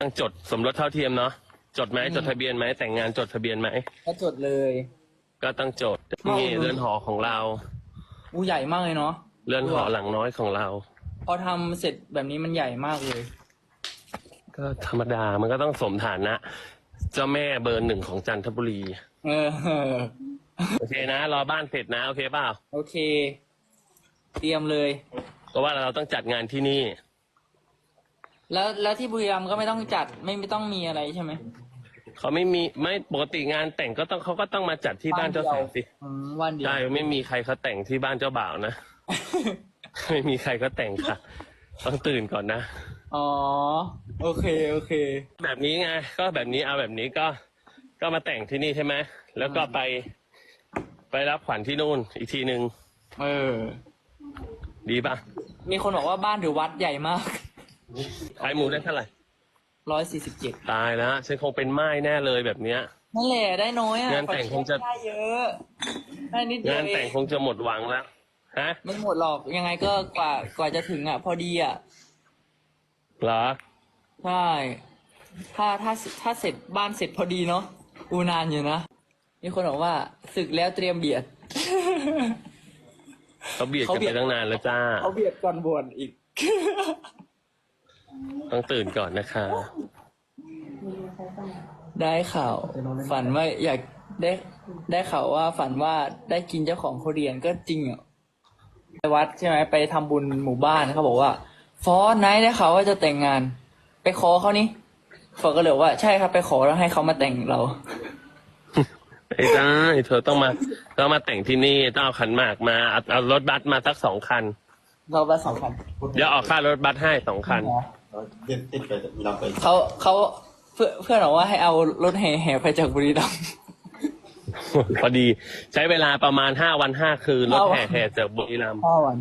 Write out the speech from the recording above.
ต้องจดสมรสเท่าเทียมเนาะจดไหมจดทะเบียนไหมแต่งงานจดทะเบียนไหมก็จดเลยก็ต้องจดนี่เรือนหอของเรา อู้ใหญ่มากเลยเนาะเรือนหอหลังน้อยของเรา พอทำเสร็จแบบนี้มันใหญ่มากเลย ก็ธรรมดามันก็ต้องสมฐานะ เจ้าแม่เบอร์หนึ่งของจันทบุรี เออ โอเคนะ รอบ้านเสร็จนะ โอเคเปล่าโอเค เตรียมเลยเพราะว่าเราต้องจัดงานที่นี่ แล้วแล้วที่บุรีรัมย์ก็ไม่ต้องจัดไม่ไม่ต้องมีอะไรใช่ไหมเขาไม่มีไม่ปกติงานแต่งก็ต้องเขาก็ต้องมาจัดที่บ้านเจ้าสาวสิอืมวันเดียว ใช่ไม่มีใครเขาแต่งที่บ้านเจ้าบ่าวนะ ไม่มีใครเขาแต่งค่ะ ต้องตื่นก่อนนะ อ๋อ โอเค โอเค แบบนี้ไงก็แบบนี้เอาแบบนี้ก็ก็มาแต่งที่นี่ใช่ไหมแล้วก็ไป ไปรับขวัญที่นู่นอีกทีหนึ่งเออ ดีป่ะ มีคนบอกว่าบ้านหรือวัดใหญ่มาก ขายหมูได้เท่าไหร่ร้อยสี่สิบเจ็ดตายแล้วฉันคงเป็นไม้แน่เลยแบบเนี้ย นั่นแหละได้น้อยอะงานแต่งคงจะ ได้เยอะได้นิดเดียงาวนเอแต่งงคงจะหมดหวังแล้วฮะไม่หมดหรอกยังไงก็กว่ากว่าจะถึงอะ พอดีอะเหรอใช่ถ้าถ้าถ้าเสร็จบ้านเสร็จพอดีเนาะอูนานอยู่นะมีคนบอกว่าศึกแล้วเตรียมเบียดเขาเบียดเขากันเบีไปยดตั้งนานแล้วจ้าเขาเบียดก่อนบวชอีก ต้องตื่นก่อนนะคะ ได้ข่าว ฝันว่าอยากได้ได้ข่าวว่าฝันว่าได้กินเจ้าของเขาเรียนก็จริงอะไปวัดใช่ไหมไปทำบุญหมู่บ้านเขาบอกว่า ฟอนไหนได้ข่าวว่าจะแต่งงาน ไปขอเขานี่ฟอนก็เลยบอกว่าใช่ครับไปขอแล้วให้เขามาแต่งเราไม่ได้เธอต้องมาต้องมาแต่งที่นี่ต้องเอาขันหมากมาเอาเอารถบัสมาสักสองคัน เราไปสองพันเดี๋ยวออกค่ารถบัสให้สองคัน เดินติดไปเราไปเขาเขาเพื่อนเพื่อนบอกว่าให้เอารถแห่แห่ไปจากบุรีรัมย์ พอดีใช้เวลาประมาณห้าวันห้าคืนรถแห่ห้าวันแห่จากบุรีรัมย์ห้าวัน